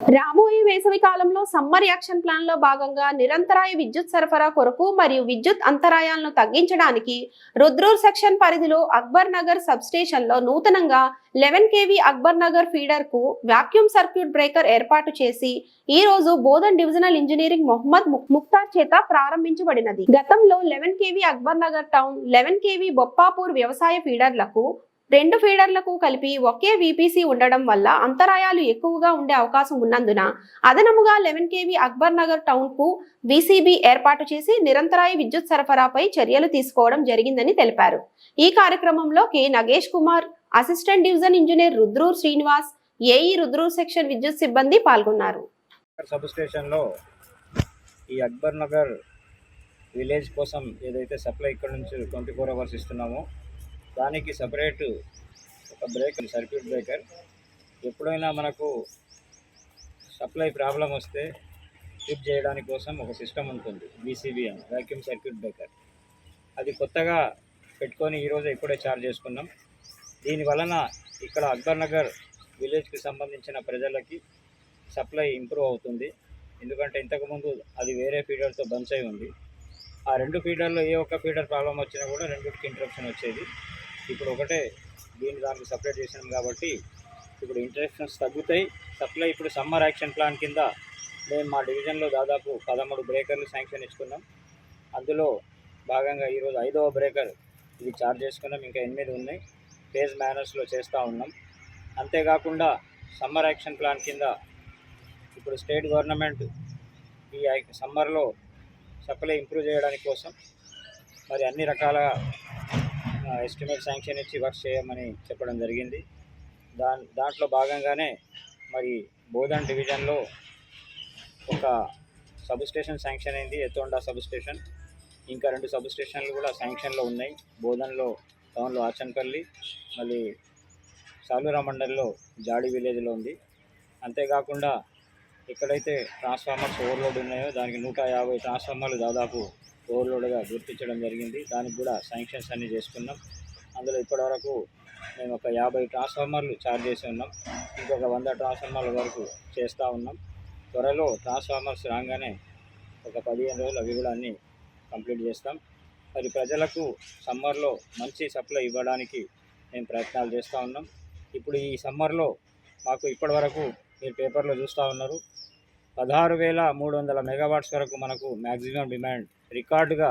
రాబోయే వేసవి కాలంలో సమ్మర్ యాక్షన్ ప్లాన్లో భాగంగా నిరంతరాయ విద్యుత్ సరఫరా కొరకు మరియు విద్యుత్ అంతరాయాలను తగ్గించడానికి రుద్రూర్ సెక్షన్ పరిధిలో అక్బర్ నగర్ సబ్ స్టేషన్లో నూతనంగా లెవెన్ కేవీ అక్బర్ నగర్ ఫీడర్కు వాక్యూమ్ సర్క్యూట్ బ్రేకర్ ఏర్పాటు చేసి ఈ రోజు బోధన్ డివిజనల్ ఇంజనీరింగ్ మొహమ్మద్ ము- ముక్తార్ చేత ప్రారంభించబడినది. గతంలో eleven KV Akbar Nagar town eleven KV Boppapur వ్యవసాయ ఫీడర్లకు రెండు ఫీడర్లకు కలిపి ఒకే వీపీసీ ఉండడం వల్ల అంతరాయాలు ఎక్కువగా ఉండే అవకాశం ఉన్నందున అదనముగా లెవెన్ కేవీ అక్బర్ నగర్ టౌన్కు వీసీబీ ఏర్పాటు చేసి నిరంతరాయ విద్యుత్ సరఫరాపై చర్యలు తీసుకోవడం జరిగిందని తెలిపారు. ఈ కార్యక్రమంలో K. Nagesh Kumar assistant division engineer Rudrur Srinivas AE Rudrur section విద్యుత్ సిబ్బంది పాల్గొన్నారు. సబ్ స్టేషన్లో ఈ అక్బర్ నగర్ విలేజ్ కోసం ఏదైతే సప్లై ఇక్కడ నుంచి ట్వంటీ ఫోర్ అవర్స్ ఇస్తున్నామో దానికి సపరేట్ ఒక బ్రేకర్ సర్క్యూట్ బ్రేకర్ ఎప్పుడైనా మనకు సప్లై ప్రాబ్లం వస్తే ట్రిప్ చేయడానికి కోసం ఒక సిస్టమ్ ఉంటుంది బీసీబీ అని వ్యాక్యూమ్ సర్క్యూట్ బ్రేకర్ అది కొత్తగా పెట్టుకొని ఈరోజు ఇప్పుడే చార్జ్ చేసుకున్నాం. దీని వలన ఇక్కడ అక్బర్ నగర్ విలేజ్కి సంబంధించిన ప్రజలకి సప్లై ఇంప్రూవ్ అవుతుంది. ఎందుకంటే ఇంతకుముందు అది వేరే ఫీడర్తో బంచ్ అయి ఉంది. ఆ రెండు ఫీడర్లో ఏ ఒక్క ఫీడర్ ప్రాబ్లం వచ్చినా కూడా రెండింటికి ఇంటరప్షన్ వచ్చేది. ఇప్పుడు ఒకటే దీన్ని దానికి సపరేట్ చేసినాం కాబట్టి ఇప్పుడు ఇంటరప్షన్స్ తగ్గుతాయి. సప్లై ఇప్పుడు సమ్మర్ యాక్షన్ ప్లాన్ కింద మేము మా డివిజన్లో దాదాపు పదమూడు బ్రేకర్లు శాంక్షన్ ఇచ్చుకున్నాం. అందులో భాగంగా ఈరోజు ఐదవ బ్రేకర్ ఇది చార్జ్ చేసుకున్నాం. ఇంకా ఎనిమిది ఉన్నాయి. ఫేజ్ మేనర్స్లో చేస్తూ ఉన్నాం. అంతేకాకుండా సమ్మర్ యాక్షన్ ప్లాన్ కింద ఇప్పుడు స్టేట్ గవర్నమెంట్ ఈ సమ్మర్లో సప్లై ఇంప్రూవ్ చేయడానికి కోసం మరి అన్ని రకాల ఎస్టిమేట్ శాంక్షన్ ఇచ్చి వర్క్ చేయమని చెప్పడం జరిగింది. దా దాంట్లో భాగంగానే మరి బోధన్ డివిజన్లో ఒక సబ్ స్టేషన్ శాంక్షన్ అయింది. ఎత్తోండా సబ్ స్టేషన్ ఇంకా రెండు సబ్ స్టేషన్లు కూడా శాంక్షన్లో ఉన్నాయి. బోధన్లో టౌన్లో ఆచన్పల్లి మళ్ళీ సాలూరా మండల్లో జాడి విలేజ్లో ఉంది. అంతేకాకుండా ఎక్కడైతే ట్రాన్స్ఫార్మర్స్ ఓవర్లోడ్ ఉన్నాయో దానికి నూట యాభై ట్రాన్స్ఫార్మర్లు దాదాపు ఓవర్లోడ్గా గుర్తించడం జరిగింది. దానికి కూడా శాంక్షన్స్ అన్నీ చేసుకున్నాం. అందులో ఇప్పటివరకు మేము ఒక యాభై ట్రాన్స్ఫార్మర్లు ఛార్జ్ చేసి ఉన్నాం. ఇంకొక వంద ట్రాన్స్ఫార్మర్ల వరకు చేస్తూ ఉన్నాం. త్వరలో ట్రాన్స్ఫార్మర్స్ రాగానే ఒక పదిహేను రోజులు అవి కూడా అన్నీ కంప్లీట్ చేస్తాం. మరి ప్రజలకు సమ్మర్లో మంచి సప్లై ఇవ్వడానికి మేము ప్రయత్నాలు చేస్తూ ఉన్నాం. ఇప్పుడు ఈ సమ్మర్లో మాకు ఇప్పటివరకు మీరు పేపర్లో చూస్తూ ఉన్నారు. పదహారు వేల మూడు వందల మెగావాట్స్ వరకు మనకు మ్యాక్సిమం డిమాండ్ రికార్డుగా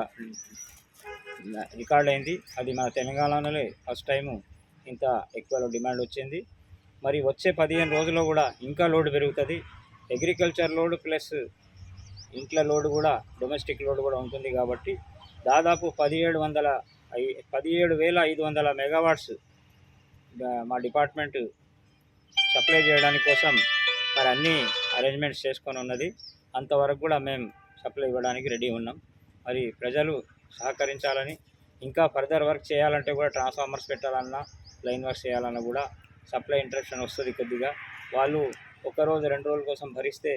రికార్డ్ అయింది అది మన తెలంగాణలోనే ఫస్ట్ టైము ఇంత ఎక్కువ డిమాండ్ వచ్చింది. మరి వచ్చే పదిహేను రోజుల్లో కూడా ఇంకా లోడ్ పెరుగుతుంది. అగ్రికల్చర్ లోడ్ ప్లస్ ఇంట్లో లోడ్ కూడా డొమెస్టిక్ లోడ్ కూడా ఉంటుంది కాబట్టి దాదాపు పదిహేడు వందల ఐ- పదిహేడు వేల ఐదు వందల మెగావాట్స్ మా డిపార్ట్మెంట్ సప్లై చేయడానికి కోసం మరి అన్నీ అరేంజ్మెంట్స్ చేసుకొని ఉన్నది. అంతవరకు కూడా మేము సప్లై ఇవ్వడానికి రెడీ ఉన్నాం. మరి ప్రజలు సహకరించాలని ఇంకా ఫర్దర్ వర్క్ చేయాలంటే కూడా ట్రాన్స్ఫార్మర్స్ పెట్టాలన్నా లైన్ వర్క్ చేయాలన్నా కూడా సప్లై ఇంటరప్షన్ వస్తుంది కొద్దిగా. వాళ్ళు ఒక రోజు రెండు రోజుల కోసం భరిస్తే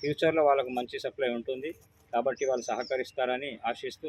ఫ్యూచర్లో వాళ్ళకు మంచి సప్లై ఉంటుంది. కాబట్టి వాళ్ళు సహకరిస్తారని ఆశిస్తూ